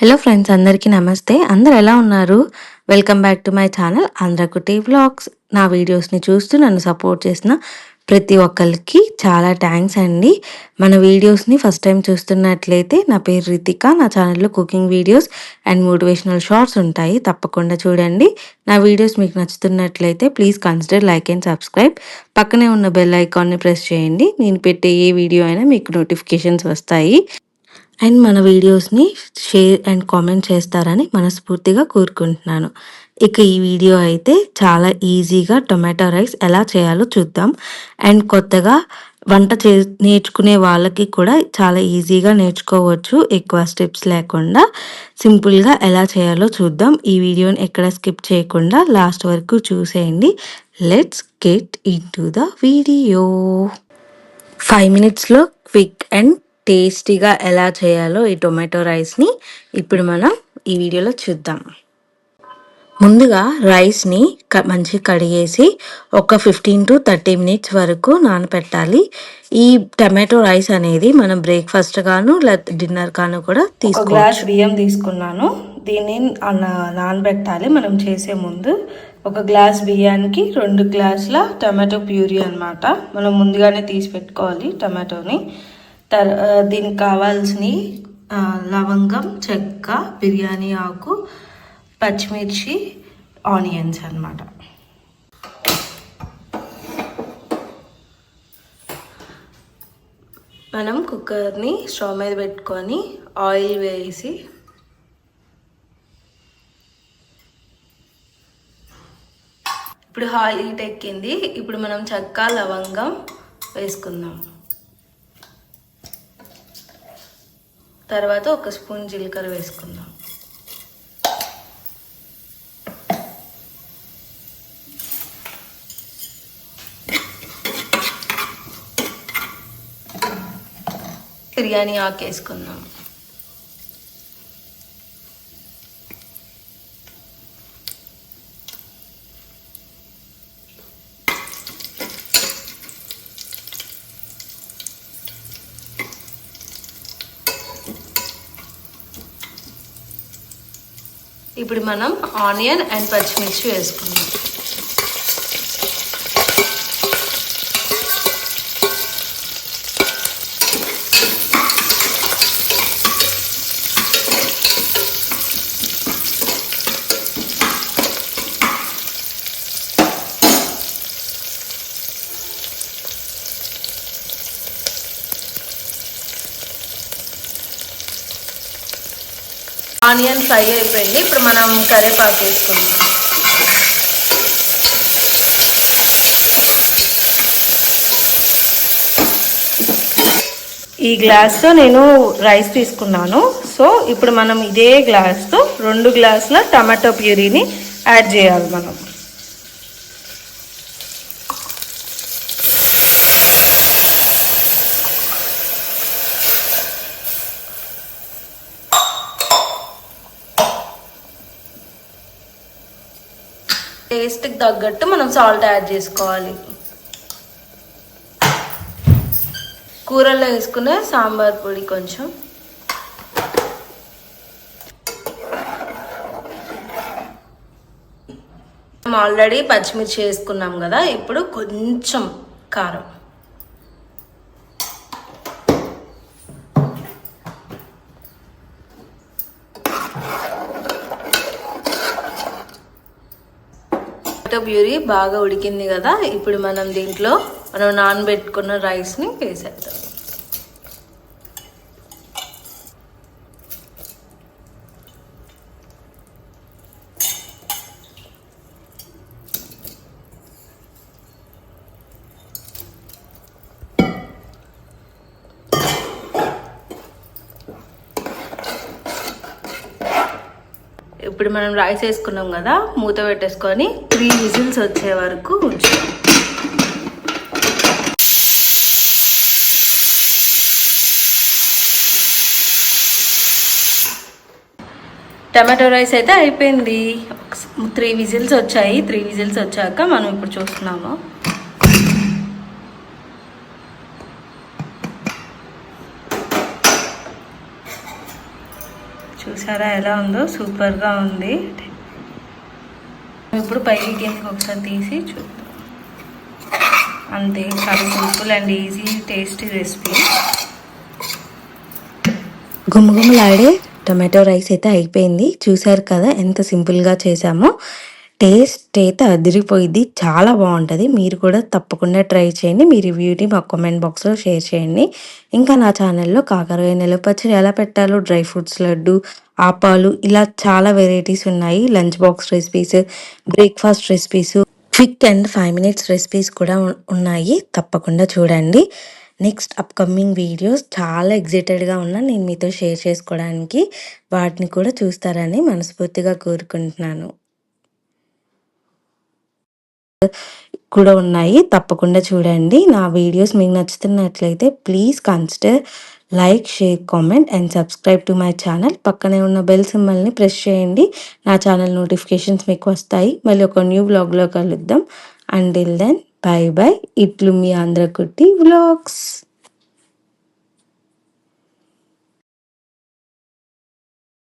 Hello friends అందరికీ నమస్తే. అందరు ఎలా ఉన్నారు? Welcome back to my channel Andhrakuti vlogs నా వీడియోస్ని చూస్తూ నన్ను సపోర్ట్ చేసిన ప్రతి ఒక్కరికి చాలా థ్యాంక్స్ అండి. మన వీడియోస్ని ఫస్ట్ టైం చూస్తున్నట్లయితే నా పేరు రితిక నా ఛానల్లో cooking videos and motivational shorts ఉంటాయి. తప్పకుండా చూడండి. నా వీడియోస్ మీకు నచ్చుతున్నట్లయితే please consider like and subscribe పక్కనే ఉన్న బెల్ ఐకాన్ని ప్రెస్ చేయండి. నేను పెట్టే ఏ వీడియో అయినా మీకు నోటిఫికేషన్స్ వస్తాయి. అండ్ మన వీడియోస్ని షేర్ అండ్ కామెంట్ చేస్తారని మనస్ఫూర్తిగా కోరుకుంటున్నాను. ఇక ఈ వీడియో అయితే చాలా ఈజీగా టొమాటో రైస్ ఎలా చేయాలో చూద్దాం. అండ్ కొత్తగా వంట చే నేర్చుకునే వాళ్ళకి కూడా చాలా ఈజీగా నేర్చుకోవచ్చు. ఎక్కువ స్టెప్స్ లేకుండా సింపుల్గా ఎలా చేయాలో చూద్దాం. ఈ వీడియోని ఎక్కడ స్కిప్ చేయకుండా లాస్ట్ వరకు చూసేయండి. Let's get into the video. Five మినిట్స్లో క్విక్ అండ్ టేస్టీగా ఎలా చేయాలో ఈ టొమాటో రైస్ని ఇప్పుడు మనం ఈ వీడియోలో చూద్దాం. ముందుగా రైస్ని క మంచిగా కడిగేసి ఒక ఫిఫ్టీన్ టు థర్టీ మినిట్స్ వరకు నానపెట్టాలి. ఈ టమాటో రైస్ అనేది మనం బ్రేక్ఫాస్ట్ గాను లేదా డిన్నర్ గాను కూడా తీసుకో గ్లాస్ బియ్యం తీసుకున్నాను. దీన్ని నానబెట్టాలి మనం చేసే ముందు. ఒక గ్లాస్ బియ్యానికి రెండు గ్లాసుల టమాటో ప్యూరీ అనమాట మనం ముందుగానే తీసి పెట్టుకోవాలి టమాటోని. తర్ దీనికి కావాల్సినవి లవంగం చెక్క బిర్యానీ ఆకు పచ్చిమిర్చి ఆనియన్స్ అనమాట మనం కుక్కర్ని స్టవ్ మీద పెట్టుకొని ఆయిల్ వేసి ఇప్పుడు ఆయిల్ హీట్ ఎక్కింది. ఇప్పుడు మనం చెక్క లవంగం వేసుకుందాం. తర్వాత ఒక స్పూన్ జీలకర్ర వేసుకుందాం. బిర్యానీ ఆకు వేసుకుందాం. ఇప్పుడు మనం ఆనియన్ అండ్ పచ్చిమిర్చి వేసుకుందాం. ఆనియన్ ఫ్రై అయిపోయింది. ఇప్పుడు మనం కరివేపాకు వేసుకుందాం. ఈ గ్లాస్తో నేను రైస్ తీసుకున్నాను. సో ఇప్పుడు మనం ఇదే గ్లాస్తో రెండు గ్లాసుల టమాటో ప్యూరీని యాడ్ చేయాలి మనం. టేస్ట్కి తగ్గట్టు మనం సాల్ట్ యాడ్ చేసుకోవాలి. కూరల్లో వేసుకునే సాంబార్ పొడి కొంచెం. మనం ఆల్రెడీ పచ్చిమిర్చి వేసుకున్నాం కదా ఇప్పుడు కొంచెం కారం. ప్యూరీ బాగా ఉడికింది కదా ఇప్పుడు మనం దీంట్లో మనం నానబెట్టుకున్న రైస్ని వేసేద్దాం. ఇప్పుడు మనం రైస్ వేసుకున్నాం కదా మూత పెట్టేసుకొని త్రీ విజిల్స్ వచ్చే వరకు ఉంచుతాం టమాటో రైస్ అయితే అయిపోయింది. త్రీ విజిల్స్ వచ్చాయి. త్రీ విజిల్స్ వచ్చాక మనం ఇప్పుడు చూస్తున్నాము. చూసారా ఎలా ఉందో? సూపర్గా ఉంది. ఇప్పుడు పైకి కిందకి ఒకసారి తీసి చూద్దాం. అంతే చాలా simple and easy tasty recipe. గుమగుమలాడే టమాటో రైస్ అయితే అయిపోయింది. చూసారు కదా ఎంత సింపుల్గా చేసామో టేస్ట్ అయితే అదిరిపోయింది. చాలా బాగుంటుంది. మీరు కూడా తప్పకుండా ట్రై చేయండి. మీ రివ్యూని మా కామెంట్ బాక్స్లో షేర్ చేయండి. ఇంకా నా ఛానల్లో కాకరకాయ నిలపచ్చడి ఎలా పెట్టాలో డ్రై ఫ్రూట్స్ లడ్డు ఆపాలు ఇలా చాలా వెరైటీస్ ఉన్నాయి. Lunch box recipes breakfast recipes quick and five minutes recipes కూడా ఉన్నాయి. తప్పకుండా చూడండి. Next upcoming videos. చాలా ఎగ్జైటెడ్గా ఉన్నా నేను మీతో షేర్ చేసుకోవడానికి. వాటిని కూడా చూస్తారని మనస్ఫూర్తిగా కోరుకుంటున్నాను. కూడా ఉన్నాయి. తప్పకుండా చూడండి. నా వీడియోస్ మీకు నచ్చుతున్నట్లయితే please consider like share comment and subscribe to my channel. పక్కనే ఉన్న బెల్ సింబల్ని ప్రెస్ చేయండి. నా ఛానల్ నోటిఫికేషన్స్ మీకు వస్తాయి. మళ్ళీ ఒక న్యూ బ్లాగ్లో కలుద్దాం. అండిల్ దెన్ బై బై ఇట్లు మీ ఆంధ్రకుట్టి వ్లాగ్స్.